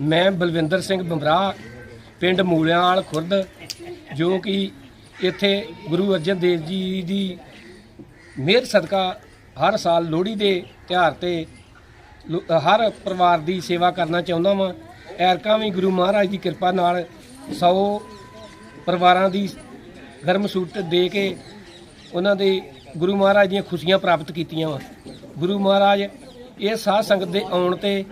ਮੈਂ ਬਲਵਿੰਦਰ ਸਿੰਘ ਬੰਬਰਾ, ਪਿੰਡ ਮੂਲਿਆਂਵਾਲ ਖੁਰਦ, ਜੋ ਕਿ ਇੱਥੇ ਗੁਰੂ ਅਰਜਨ ਦੇਵ ਜੀ ਦੀ ਮਿਹਰ ਸਦਕਾ ਹਰ ਸਾਲ ਲੋਹੜੀ ਦੇ ਤਿਉਹਾਰ ਤੇ ਹਰ ਪਰਿਵਾਰ ਦੀ ਸੇਵਾ ਕਰਨਾ ਚਾਹੁੰਦਾ ਵਾਂ। ਐਰਕਾਂ ਵੀ ਗੁਰੂ ਮਹਾਰਾਜ ਦੀ ਕਿਰਪਾ ਨਾਲ 100 ਪਰਿਵਾਰਾਂ ਦੀ ਗਰਮ ਸੂਟ ਦੇ ਕੇ ਉਹਨਾਂ ਦੇ ਗੁਰੂ ਮਹਾਰਾਜ ਦੀਆਂ ਖੁਸ਼ੀਆਂ ਪ੍ਰਾਪਤ ਕੀਤੀਆਂ ਵਾ। ਗੁਰੂ ਮਹਾਰਾਜ ਇਹ ਸਾਧ ਸੰਗਤ ਦੇ ਆਉਣ ਤੇ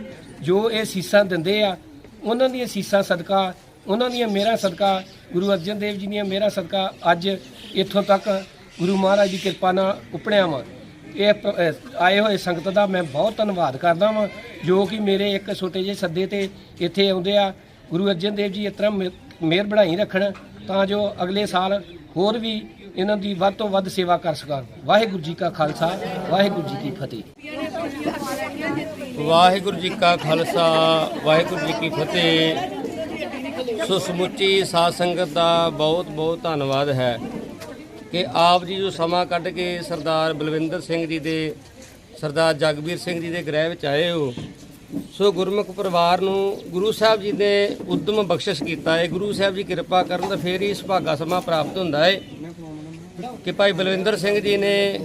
ਜੋ ਇਹ ਸੀਸਾਂ ਦਿੰਦੇ ਆ, ਉਹਨਾਂ ਦੀਆਂ ਸੀਸਾਂ ਸਦਕਾ, ਉਹਨਾਂ ਦੀਆਂ ਮੇਰਾ ਸਦਕਾ, ਗੁਰੂ ਅਰਜਨ ਦੇਵ ਜੀ ਦੀਆਂ ਮੇਰਾ ਸਦਕਾ, ਅੱਜ ਇੱਥੋਂ ਤੱਕ ਗੁਰੂ ਮਹਾਰਾਜ ਦੀ ਕਿਰਪਾ ਨਾਲ ਉਪੜਿਆ ਵਾਂ। ਇਹ ਆਏ ਹੋਏ ਸੰਗਤ ਦਾ ਮੈਂ ਬਹੁਤ ਧੰਨਵਾਦ ਕਰਦਾ ਵਾਂ, ਜੋ ਕਿ ਮੇਰੇ ਇੱਕ ਛੋਟੇ ਜਿਹੇ ਸੱਦੇ ਤੇ ਇੱਥੇ ਆਉਂਦੇ ਆ। ਗੁਰੂ ਅਰਜਨ ਦੇਵ ਜੀ ਇਸ ਤਰ੍ਹਾਂ ਮਿ- ਮਿਹਰ ਬਣਾਈ ਰੱਖਣ, ਤਾਂ ਜੋ ਅਗਲੇ ਸਾਲ ਹੋਰ ਵੀ ਇਹਨਾਂ ਦੀ ਵੱਧ ਤੋਂ ਵੱਧ ਸੇਵਾ ਕਰ ਸਕਣ। ਵਾਹਿਗੁਰੂ ਜੀ ਕਾ ਖਾਲਸਾ, ਵਾਹਿਗੁਰੂ ਜੀ ਕੀ ਫਤਿਹ। ਵਾਹਿਗੁਰੂ ਜੀ ਕਾ ਖਾਲਸਾ, ਵਾਹਿਗੁਰੂ ਜੀ ਕੀ ਫਤਿਹ। ਸੋ ਸਮੁੱਚੀ ਸਾਧ ਸੰਗਤ ਦਾ ਬਹੁਤ ਬਹੁਤ ਧੰਨਵਾਦ ਹੈ ਕਿ ਆਪ ਜੀ ਜੋ ਸਮਾਂ ਕੱਢ ਕੇ ਸਰਦਾਰ ਬਲਵਿੰਦਰ ਸਿੰਘ ਜੀ ਦੇ, ਸਰਦਾਰ ਜਗਬੀਰ ਸਿੰਘ ਜੀ ਦੇ ਗ੍ਰਹਿ ਵਿੱਚ ਆਏ ਹੋ, ਸੋ ਗੁਰਮੁਖ ਪਰਿਵਾਰ ਨੂੰ ਗੁਰੂ ਸਾਹਿਬ ਜੀ ਨੇ ਉਦਮ ਬਖਸ਼ਿਸ਼ ਕੀਤਾ ਹੈ। ਗੁਰੂ ਸਾਹਿਬ ਜੀ ਕਿਰਪਾ ਕਰਨ ਦਾ ਫੇਰ ਹੀ ਸੁਭਾਗਾ ਸਮਾਂ ਪ੍ਰਾਪਤ ਹੁੰਦਾ ਹੈ। ਕਿ ਭਾਈ ਬਲਵਿੰਦਰ ਸਿੰਘ ਜੀ ਨੇ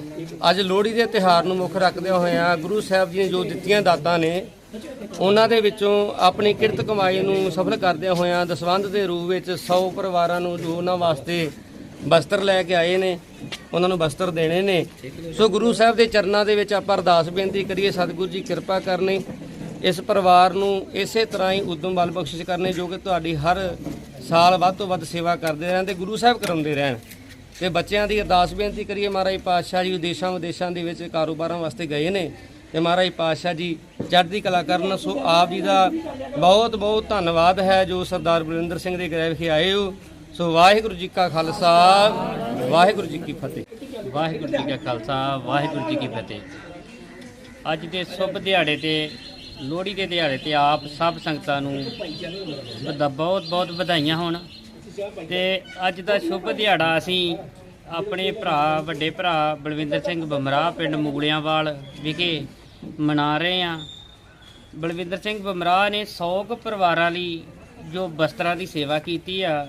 ਅੱਜ ਲੋਹੜੀ ਦੇ ਤਿਹਾਰ ਨੂੰ ਮੁੱਖ ਰੱਖਦਿਆਂ ਹੋਇਆਂ ਗੁਰੂ ਸਾਹਿਬ ਜੀ ਨੇ ਜੋ ਦਿੱਤੀਆਂ ਦਾਤਾਂ ਨੇ, ਉਹਨਾਂ ਦੇ ਵਿੱਚੋਂ ਆਪਣੀ ਕਿਰਤ ਕਮਾਈ ਨੂੰ ਸਫਲ ਕਰਦਿਆਂ ਹੋਇਆਂ ਦਸਵੰਧ ਦੇ ਰੂਪ ਵਿੱਚ 100 ਪਰਿਵਾਰਾਂ ਨੂੰ ਜੋ ਉਹਨਾਂ ਵਾਸਤੇ ਬਸਤਰ ਲੈ ਕੇ ਆਏ ਨੇ, ਉਹਨਾਂ ਨੂੰ ਬਸਤਰ ਦੇਣੇ ਨੇ। ਸੋ ਗੁਰੂ ਸਾਹਿਬ ਦੇ ਚਰਨਾਂ ਦੇ ਵਿੱਚ ਆਪਾਂ ਅਰਦਾਸ ਬੇਨਤੀ ਕਰੀਏ, ਸਤਿਗੁਰੂ ਜੀ ਕਿਰਪਾ ਕਰਨੀ, ਇਸ ਪਰਿਵਾਰ ਨੂੰ ਇਸੇ ਤਰ੍ਹਾਂ ਹੀ ਉਦਮ ਬਲ ਬਖਸ਼ਿਸ਼ ਕਰਨੇ, ਜੋ ਕਿ ਤੁਹਾਡੀ ਹਰ ਸਾਲ ਵੱਧ ਤੋਂ ਵੱਧ ਸੇਵਾ ਕਰਦੇ ਰਹਿਣ ਤੇ ਗੁਰੂ ਸਾਹਿਬ ਕਰਾਉਂਦੇ ਰਹਿਣ। ਤੇ ਬੱਚਿਆਂ ਦੀ ਅਰਦਾਸ ਬੇਨਤੀ ਕਰੀਏ, ਮਹਾਰਾਜ ਪਾਤਸ਼ਾਹ ਜੀ ਦੇਸ਼ਾਂ ਵਿਦੇਸ਼ਾਂ ਦੇ ਵਿੱਚ ਕਾਰੋਬਾਰਾਂ ਵਾਸਤੇ ਗਏ ਨੇ ਤੇ ਮਹਾਰਾਜ ਪਾਤਸ਼ਾਹ ਜੀ ਚੜ੍ਹਦੀ ਕਲਾ ਕਰਨ, ਸੋ ਆਪ ਜੀ ਦਾ ਬਹੁਤ ਬਹੁਤ ਧੰਨਵਾਦ ਹੈ ਜੋ ਸਰਦਾਰ ਬਲਵਿੰਦਰ ਸਿੰਘ ਦੇ ਗ੍ਰਹਿ ਵਿਖੇ ਆਏ ਹੋ। ਸੋ ਵਾਹਿਗੁਰੂ ਜੀ ਕਾ ਖਾਲਸਾ, ਵਾਹਿਗੁਰੂ ਜੀ ਕੀ ਫਤਿਹ। ਵਾਹਿਗੁਰੂ ਜੀ ਕਾ ਖਾਲਸਾ, ਵਾਹਿਗੁਰੂ ਜੀ ਕੀ ਫਤਿਹ। ਅੱਜ ਦੇ ਸ਼ੁਭ ਦਿਹਾੜੇ ਤੇ, ਲੋਹੜੀ ਦੇ ਦਿਹਾੜੇ ਤੇ ਆਪ ਸਭ ਸੰਗਤਾਂ ਨੂੰ ਬਹੁਤ ਬਹੁਤ ਵਧਾਈਆਂ ਹੋਣ। ਤੇ ਅੱਜ ਦਾ ਸ਼ੁਭ ਦਿਹਾੜਾ ਅਸੀਂ ਆਪਣੇ ਭਰਾ, ਵੱਡੇ ਭਰਾ ਬਲਵਿੰਦਰ ਸਿੰਘ ਬਮਰਾ ਪਿੰਡ ਮੂਲਿਆਂਵਾਲ ਵਿਖੇ ਮਨਾ ਰਹੇ ਹਾਂ। ਬਲਵਿੰਦਰ ਸਿੰਘ ਬਮਰਾ ਨੇ 100 ਕੁ ਪਰਿਵਾਰਾਂ ਲਈ ਜੋ ਬਸਤਰਾਂ ਦੀ ਸੇਵਾ ਕੀਤੀ ਆ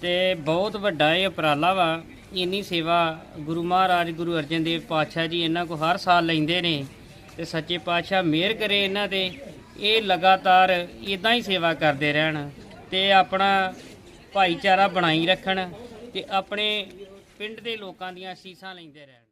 ਤੇ ਬਹੁਤ ਵੱਡਾ ਇਹ ਉਪਰਾਲਾ ਵਾ। ਇੰਨੀ ਸੇਵਾ ਗੁਰੂ ਮਹਾਰਾਜ, ਗੁਰੂ ਅਰਜਨ ਦੇਵ ਪਾਤਸ਼ਾਹ ਜੀ ਇਹਨਾਂ ਕੋ ਹਰ ਸਾਲ ਲੈਂਦੇ ਨੇ ਤੇ ਸੱਚੇ ਪਾਤਸ਼ਾਹ ਮਿਹਰ ਕਰੇ ਇਹਨਾਂ ਤੇ। ਇਹ ਲਗਾਤਾਰ ਇਦਾਂ ਹੀ ਸੇਵਾ ਕਰਦੇ ਰਹਿਣ ਤੇ ਆਪਣਾ ਭਾਈਚਾਰਾ ਬਣਾਈ ਰੱਖਣ ਤੇ ਆਪਣੇ ਪਿੰਡ ਦੇ ਲੋਕਾਂ ਦੀਆਂ ਅਸੀਸਾਂ ਲੈਂਦੇ ਰਹਿਣ।